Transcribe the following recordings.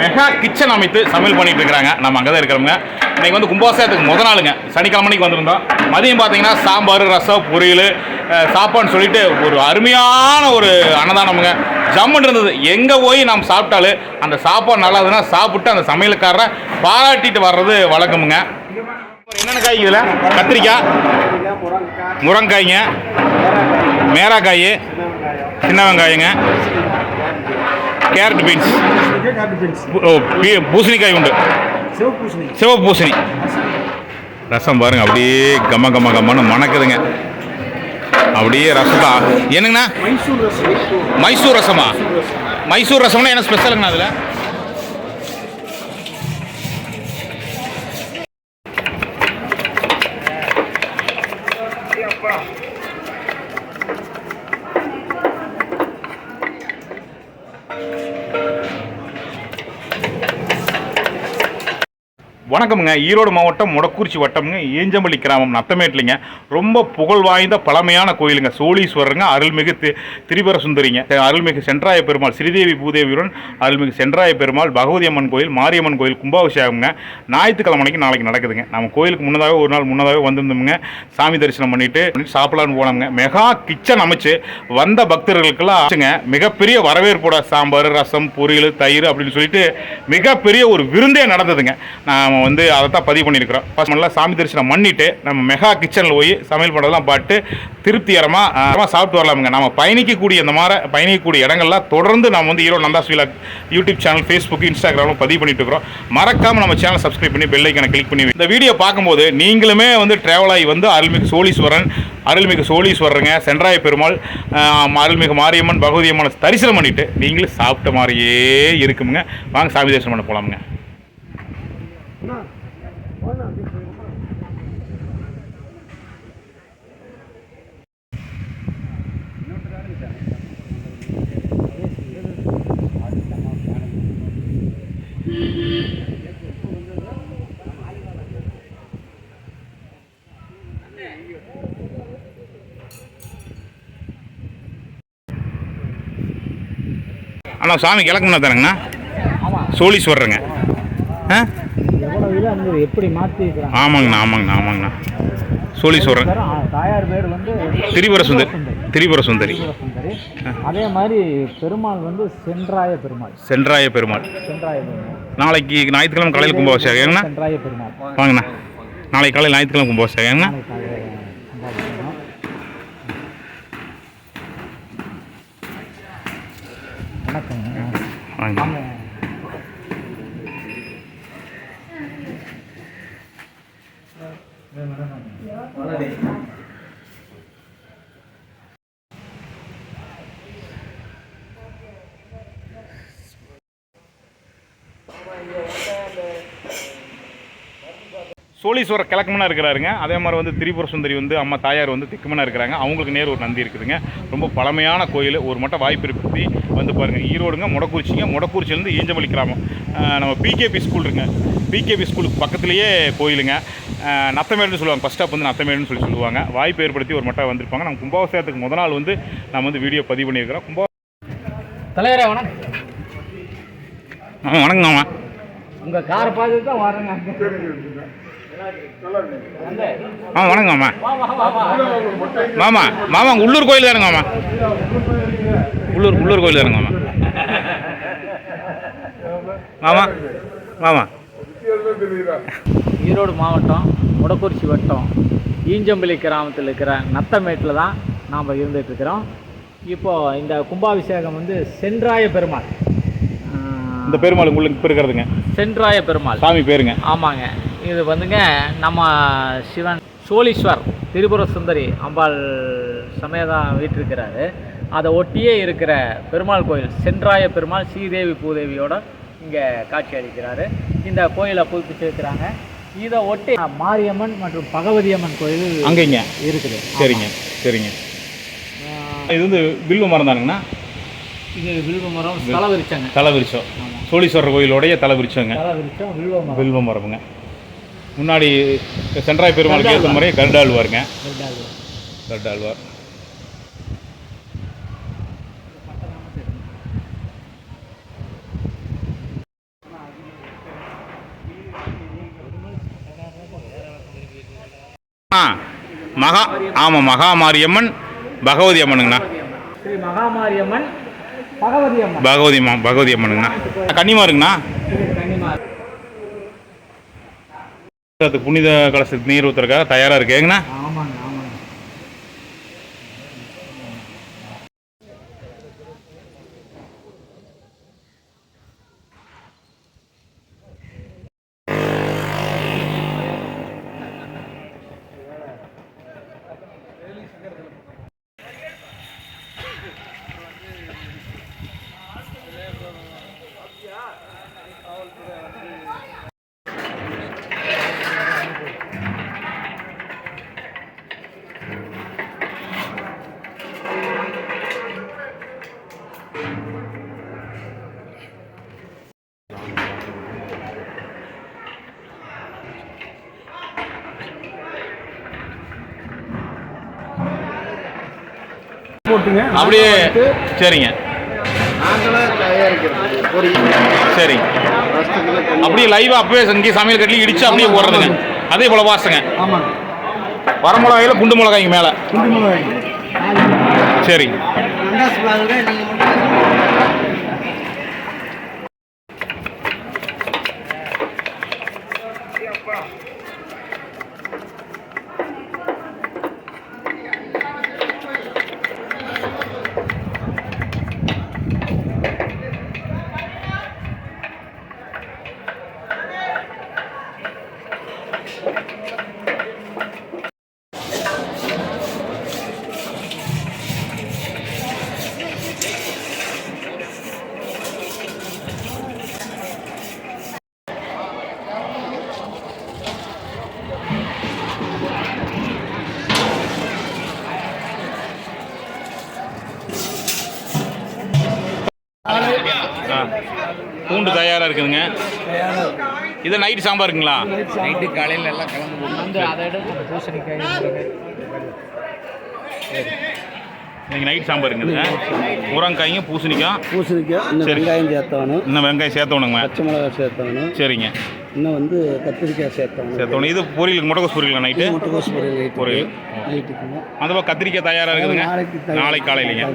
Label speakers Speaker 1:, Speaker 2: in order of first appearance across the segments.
Speaker 1: Mega kitchen அமைத்து சமையல் பண்ணிட்டு இருக்கிறாங்க. நம்ம அங்கே தான் இருக்கிறவங்க. இன்னைக்கு வந்து கும்பாசத்துக்கு முத நாளுங்க. சனிக்கிழமைக்கு வந்திருந்தோம். மதியம் பார்த்தீங்கன்னா சாம்பார் ரசம் பொரியல் சாப்பாடுன்னு சொல்லிட்டு ஒரு அருமையான ஒரு அன்னதானமுங்க. ஜம்முன்னு இருந்தது. எங்கே போய் நாம் சாப்பிட்டாலும் அந்த சாப்பாடு நல்லா இருந்ததுன்னா சாப்பிட்டு அந்த சமையலுக்காரரை பாராட்டிட்டு வர்றது வழக்கமுங்க. என்னென்ன காய் இதில்? கத்திரிக்காய் முருங்காய்ங்க மேராக்காய் சின்ன வெங்காயங்க. Carrot beans. ஓ பூசணிக்காய் உண்டு. சிவப்பு பூசணி. ரசம் பாருங்க அப்படியே கம கம கம்மன்னு மணக்குதுங்க. அப்படியே ரசத்தா. என்னங்கண்ணா? மைசூர் ரசமா. மைசூர் ரசம்னா என்ன ஸ்பெஷலுங்கண்ணா அதில்? வணக்கமுங்க. ஈரோடு மாவட்டம் முடக்கூர்ச்சி வட்டம்ங்க. ஏஞ்சம்பள்ளி கிராமம் நத்தமேட்லிங்க ரொம்ப புகழ் வாய்ந்த பழமையான கோயிலுங்க. சோழீஸ்வரருங்க அருள்மிகு தி திரிபுர சுந்தரிங்க அருள்மிகு சென்றாய பெருமாள் ஸ்ரீதேவி பூதேவியுடன் அருள்மிகு சென்றாய பெருமாள் பகவதி அம்மன் கோயில் மாரியம்மன் கோயில் கும்பாபிஷேகம்ங்க. ஞாயிற்றுக்கிழமை நாளைக்கு நடக்குதுங்க. நம்ம கோயிலுக்கு முன்னதாகவே ஒரு நாள் முன்னதாகவே வந்திருந்தோம்ங்க. சாமி தரிசனம் பண்ணிட்டு சாப்பிடலான்னு போனோம்ங்க. மெகா கிச்சன் அமைச்சு வந்த பக்தர்களுக்கெல்லாம் மிகப்பெரிய வரவேற்போட சாம்பார் ரசம் பொரியல் தயிர் அப்படின்னு சொல்லிட்டு மிகப்பெரிய ஒரு விருந்தே நடந்ததுங்க. நான் வந்து அதை தான் பதிவு பண்ணியிருக்கிறோம். ஃபஸ்ட் நல்லா சாமி தரிசனம் பண்ணிட்டு நம்ம மெகா கிச்சனில் போய் சமையல் பண்ணுறதெல்லாம் பார்த்து திருப்திகரமாக சாப்பிட்டு வரலாமுங்க. நம்ம பயணிக்கக்கூடிய இந்த மாதிரி பயணிக்கக்கூடிய இடங்கள்லாம் தொடர்ந்து நம்ம வந்து ஈரோடு நந்தாஸ் வீலா யூடியூப் சேனல் ஃபேஸ்புக் இன்ஸ்டாகிராமில் பதிவு பண்ணிட்டு இருக்கிறோம். மறக்காமல் நம்ம சேனல் சப்ஸ்கிரைப் பண்ணி பெல் ஐக்கனை கிளிக் பண்ணி இந்த வீடியோ பார்க்கும்போது நீங்களுமே வந்து ட்ராவல் ஆகி வந்து அருள்மிகு சோழீஸ்வரன் அருள்மிகு சோழீஸ்வரருங்க சென்றாய பெருமாள் அருள்மிகு மாரியம்மன் பகவதி அம்மனை தரிசனம் பண்ணிவிட்டு நீங்களும் சாப்பிட்ட மாதிரியே இருக்குமுங்க. வாங்க சாமி தரிசனம் பண்ண போகலாமுங்க அண்ணா சாமி கிழக்குனா தானேங்கண்ணா? சோழீஸ்வரருங்க. ஆ?
Speaker 2: இருந்தது எப்படி மாற்றிக்கிறாங்க
Speaker 1: ஆமாங்கண்ணா ஆமாங்கண்ணா ஆமாங்கண்ணா. சோழீஸ்வரன்
Speaker 2: தாயார் பேர் வந்து
Speaker 1: திரிபுர சுந்தரி. திரிபுர சுந்தரி.
Speaker 2: அதே மாதிரி பெருமாள் வந்து சென்றாய பெருமாள்.
Speaker 1: சென்றாய பெருமாள்.
Speaker 2: சென்றாய பெருமாள்.
Speaker 1: நாளைக்கு ஞாயிற்றுக்கிழமை காலையில் கும்பாபிஷேகம்.
Speaker 2: சென்றாய பெருமாள்.
Speaker 1: வாங்கண்ணா. நாளைக்கு காலையில் ஞாயிற்றுக்கிழமை கும்பாபிஷேகம். சோழீஸ்வரர் கிழக்குமனா இருக்கிறாருங்க. அதே மாதிரி வந்து திரிபுர சுந்தரி வந்து அம்மா தாயார் வந்து திக்குமனா இருக்கிறாங்க. அவங்களுக்கு நேர் ஒரு நந்தி இருக்குதுங்க. ரொம்ப பழமையான கோயில் ஒரு மட்டும் வாய்ப்பு வந்து பாருங்கள் ஈரோடுங்க முடக்குறிச்சிங்க. முடக்குறிச்சிலேருந்து ஈஞ்சமல்லி கிராமம். நம்ம பிகேபி ஸ்கூல் இருக்குங்க. பிகேபி ஸ்கூலுக்கு பக்கத்துலேயே கோயிலுங்க. நத்தமேடுன்னு சொல்லுவாங்க. ஃபஸ்ட் ஸ்டாப் வந்து நத்தமேடுன்னு சொல்லி சொல்லுவாங்க. வாய்ப்பு ஏற்படுத்தி ஒரு மட்டும் வந்திருப்பாங்க. நம்ம கும்பாபிஷேகத்துக்கு முத நாள் வந்து நம்ம வந்து வீடியோ பதிவு பண்ணியிருக்கிறோம். கும்பா
Speaker 2: தலைவரே வணக்கம்.
Speaker 1: ஆமாம் வணக்கம் மாமா.
Speaker 2: உங்கள் காரை பார்த்து தான் வரேங்க
Speaker 1: ஆ வணக்கம் மாமா. மாமா மாமா உள்ளூர் கோயில் தானுங்க மாமா. உள்ளூர் உள்ளூர் கோயில் தானுங்க மாமா. மாமா மாமா.
Speaker 2: ஈரோடு மாவட்டம் முடக்குறிச்சி வட்டம் ஈஞ்சம்பள்ளி கிராமத்தில் இருக்கிற நத்தமேட்டில் தான் நாம் இருந்துட்டு இருக்கிறோம். இப்போ இந்த கும்பாபிஷேகம் வந்து சென்றாய பெருமாள்.
Speaker 1: இந்த பெருமாள் உங்களுக்கு இருக்கிறதுங்க.
Speaker 2: சென்றாய பெருமாள்.
Speaker 1: சாமி பேருங்க.
Speaker 2: ஆமாங்க. இது வந்துங்க நம்ம சிவன் சோழீஸ்வர் திரிபுர சுந்தரி அம்பாள் சமேதா வீட்டிருக்கிறாரு. அதை ஒட்டியே இருக்கிற பெருமாள் கோயில் சென்றாய பெருமாள் ஸ்ரீதேவி பூதேவியோட இங்கே காட்சி அளிக்கிறாரு. இந்த கோயிலை புதுப்பிச்சிருக்கிறாங்க. இதை ஒட்டி மாரியம்மன் மற்றும் பகவதி அம்மன் கோயில்
Speaker 1: அங்கேங்க.
Speaker 2: இருக்குது.
Speaker 1: சரிங்க சரிங்க. இது வந்து வில்வ மரம் தானுங்கண்ணா?
Speaker 2: இது வில்வ மரம் தலை விரிச்சாங்க
Speaker 1: தலை விரிச்சம் சோழீஸ்வரர் கோயிலோடைய தலை விரிச்சோங்க
Speaker 2: தலை விரிச்சம் வில்வ மரம்.
Speaker 1: வில்வ மரமுங்க. முன்னாடி சென்றாய் பெருமாளுக்கு ஏற்ற மாதிரியே கருடாழ்வாருங்க. கருடாழ்வார். மகா ஆமாம் மகாமாரியம்மன் பகவதி அம்மனுங்கண்ணா
Speaker 2: ஸ்ரீ மகாமாரியம்மன் பகவதி அம்மன்
Speaker 1: பகவதி அம்மா பகவதி அம்மனுங்கண்ணா கன்னிமாருங்கண்ணா புனித கலசத்துக்கு நீர் ஊற்றுறதுக்காக தயாராக இருக்கு. ஏங்கண்ணா
Speaker 3: போட்டுங்க.
Speaker 1: அப்படியே சரிங்க. சரிங்க அப்படியே லைவாக அப்பவே இங்கே சமையல் கட்டில் இடிச்சு அப்படியே போடுறதுங்க அதே போல வாசங்க.
Speaker 3: ஆமாங்க.
Speaker 1: வர மிளகாயில குண்டு மிளகாய்க்கு மேலே.
Speaker 3: குண்டு மிளகாய்
Speaker 1: சரி.
Speaker 3: பாருங்க
Speaker 1: பூண்டு தயாராக இருக்குதுங்க. இது நைட் சாம்பாருங்களா?
Speaker 3: நைட்டு காலையில் எல்லாம் கலந்து போட்டு
Speaker 2: வந்து அதை எடுத்து பூசணிக்காய்.
Speaker 1: இன்னைக்கு நைட் சாம்பாருங்க இது முருங்காய்ங்க பூசணிக்காய்
Speaker 3: பூசணிக்காய். வெங்காயம் சேர்த்தவணும்
Speaker 1: இன்னும் வெங்காயம் சேர்த்தோணுங்க
Speaker 3: பச்சை மிளகாய் சேர்த்தவணும்
Speaker 1: சரிங்க.
Speaker 3: இன்னும் வந்து கத்திரிக்காய் சேர்த்தவணும்
Speaker 1: சேர்த்தோணும் இது பொரியலுக்கு முட்டைக்கோஸ் பொரியலுங்களா நைட்டு
Speaker 3: முட்டைக்கோஸ் பொரியல்
Speaker 1: பொரியல்.
Speaker 3: நைட்டுக்குங்க
Speaker 1: அந்த பக்கம் கத்திரிக்காய் தயாராக இருக்குதுங்க?
Speaker 3: நாளைக்கு.
Speaker 1: நாளைக்கு காலையிலங்க.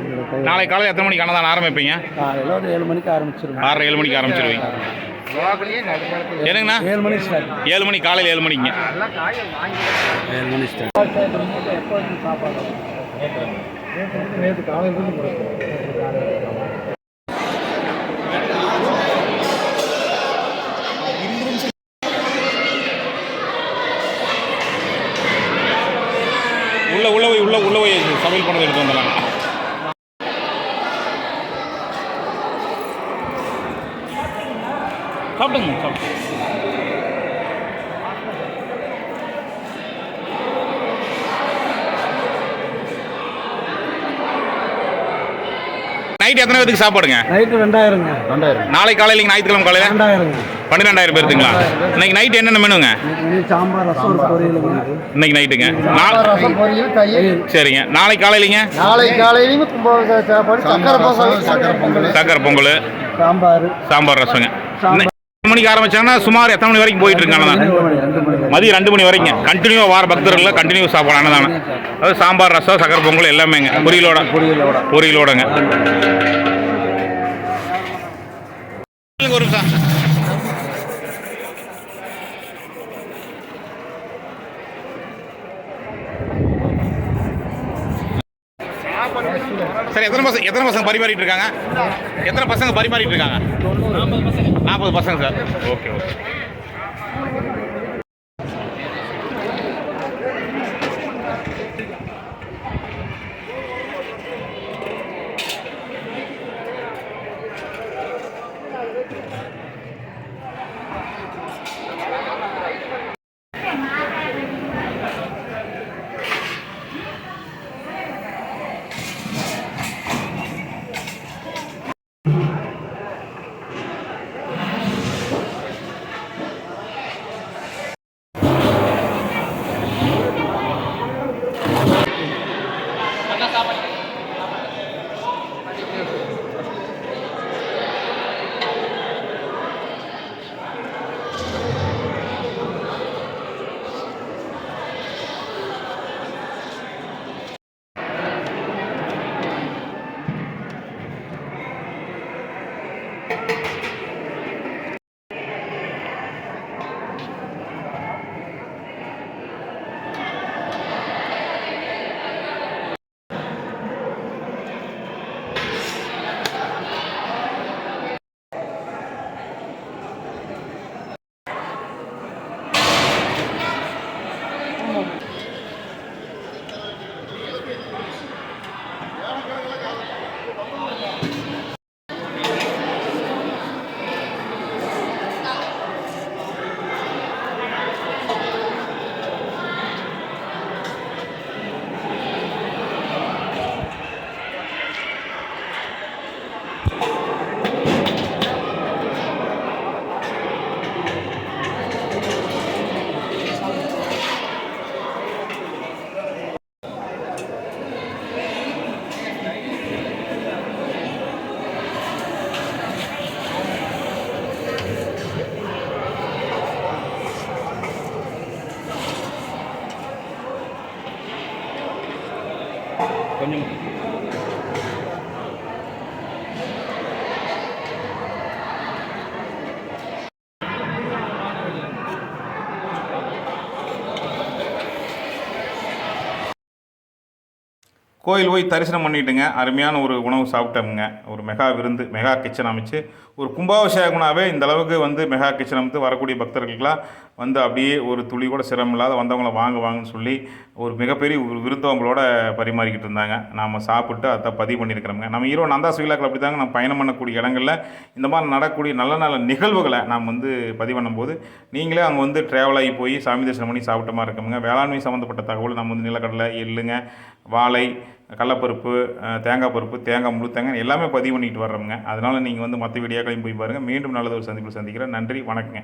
Speaker 1: நாளைக்கு காலையில் எத்தனை மணிக்கு அன்னதானம் ஆரம்பிப்பீங்க?
Speaker 3: காலையில் ஒரு ஏழு மணிக்கு ஆரம்பிச்சிருவோம்
Speaker 1: ஆறரை ஏழு மணிக்கு ஆரம்பிச்சிருவீங்க. என்னங்கண்ணா?
Speaker 3: ஏழு மணிக்கு ஸ்டார்ட்
Speaker 1: ஏழு மணி காலையில் ஏழு மணிங்க
Speaker 3: ஏழு மணி ஸ்டார்ட்
Speaker 2: நேற்று காலையில்
Speaker 1: உள்ள உள்ள போய் உள்ள உள்ள போய் சமையல் பண்ணதை எடுத்து வந்துடலாம் சாப்பிடுங்க சாப்பிடுங்க. நைட் எத்தனை பேருக்கு சாப்பாடுங்க?
Speaker 3: நைட்டு ரெண்டாயிரங்க. ரெண்டாயிரம்.
Speaker 1: நாளை காலையில் ஞாயிற்றுக்கிழமை காலையில்?
Speaker 3: ரெண்டாயிரங்க.
Speaker 1: பன்னிரெண்டாயிரம் பேருக்குங்களா இன்னைக்கு நைட் என்னென்ன மெனுங்க
Speaker 3: இன்னைக்கு சாம்பார் ரசம் பொரியலுங்க.
Speaker 1: இன்னைக்கு நைட்டுங்க நாளை
Speaker 3: ரசம் பொரியல் தயிர்.
Speaker 1: சரிங்க. நாளை காலையிலங்க?
Speaker 3: நாளை காலையிலையும் சாப்பாடு சக்கரை பொங்கல். சக்கரை பொங்கல்.
Speaker 1: சக்கரை பொங்கல்.
Speaker 3: சாம்பார்.
Speaker 1: சாம்பார் ரசங்க. இன்னைக்கு எத்தனை மணிக்கு ஆரம்பிச்சாங்கன்னா சுமார் எத்தனை மணி வரைக்கும் போயிட்டு இருக்காங்க? மதியம் ரெண்டு மணி வரைக்கும். கண்டினியூ வார பக்தர்கள் கண்டினியூ சாப்பாடு அன்னதானம். அதாவது சாம்பார் ரசம் சக்கரை பொங்கல் எல்லாமேங்க. பொரியலோட.
Speaker 3: பொரியலோட.
Speaker 1: பொரியலோடங்க. ஒரு நிமிஷம். சரி எத்தனை பசங்க எத்தனை பசங்க பரிமாறிட்டு இருக்காங்க? எத்தனை பசங்க பரிமாறிட்டு இருக்காங்க? நாற்பது பசங்க சார். Okay okay. கொஞ்சம். கோயில் போய் தரிசனம் பண்ணிட்டுங்க. அருமையான ஒரு உணவு சாப்பிட்டோமுங்க. ஒரு மெகா விருந்து மெகா கிச்சன் அமைச்சு ஒரு கும்பாபிஷேகம்னாவே இந்த அளவுக்கு வந்து மெகா கிச்சன் வந்து வரக்கூடிய பக்தர்களுக்கெல்லாம் வந்து அப்படியே ஒரு துளி கூட சிரமம் இல்லாத வந்தவங்கள வாங்க வாங்கன்னு சொல்லி ஒரு மிகப்பெரிய ஒரு விருந்தவங்களோட பரிமாறிக்கிட்டு இருந்தாங்க. நாம் சாப்பிட்டு அதை பதிவு பண்ணியிருக்கிறோங்க நம்ம ஈரோடு நந்தா சுவிலாக்கள் அப்படி தாங்க நம்ம பயணம் பண்ணக்கூடிய இடங்களில் இந்த மாதிரி நடக்கக்கூடிய நல்ல நல்ல நிகழ்வுகளை நாம் வந்து பதிவு பண்ணும்போது நீங்களே அங்கே வந்து ட்ராவல் ஆகி போய் சாமி தரிசனம் பண்ணி சாப்பிட்ட மாதிரி இருக்கோமுங்க. வேளாண்மை சம்மந்தப்பட்ட தகவல் நம்ம வந்து நிலக்கடலை எள்ளுங்க வாழை கடலப்பருப்பு தேங்காய் பருப்பு தேங்காய் முழு தேங்காய் எல்லாமே பதிவு பண்ணிட்டு வர்றோங்க அதனால் நீங்கள் வந்து மற்ற வீடியோக்களையும் போய் பாருங்கள் மீண்டும் நல்லது ஒரு சந்திப்பில் சந்திக்கிறேன். நன்றி வணக்கங்க.